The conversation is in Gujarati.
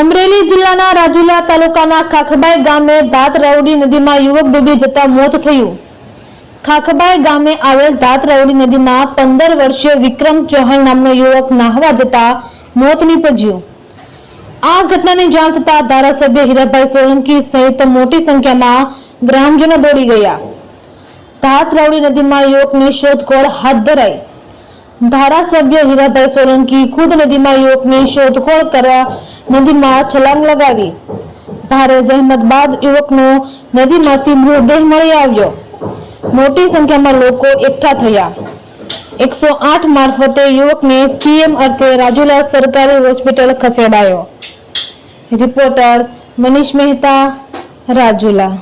અમરેલી જિલ્લાના રાજુલા તાલુકાના ખાખબાઈ ગામે દાંત રાવડી નદીમાં યુવક ડૂબી જતા મોત થયું. ખાખબાઈ ગામે આવેલ દાંત રાવડી નદીમાં પંદર વર્ષીય વિક્રમ ચૌહાણ નામનો યુવક નાહવા જતા મોત નીપજ્યું. આ ઘટનાની જાણ થતા ધારાસભ્ય હીરાભાઈ સોલંકી સહિત મોટી સંખ્યામાં ગ્રામજનો દોડી ગયા. દાંત રાવડી નદીમાં યુવકની શોધખોળ હાથ ધરાઈ. ધારાસભ્ય હીરાભાઈ સોલંકી ખુદ નદીમાં યુવકની શોધખોળ કરવા નદીમાં છલાંગ લગાવી ભારે જહેમત બાદ યુવકનો નદીમાંથી મૃતદેહ મળી આવ્યો મોટી સંખ્યામાં લોકો એકઠા થયા એકસો આઠ મારફતે યુવકને પીએમ અર્થે રાજુલા સરકારી હોસ્પિટલ ખસેડાયો રિપોર્ટર મનીષ મહેતા રાજુલા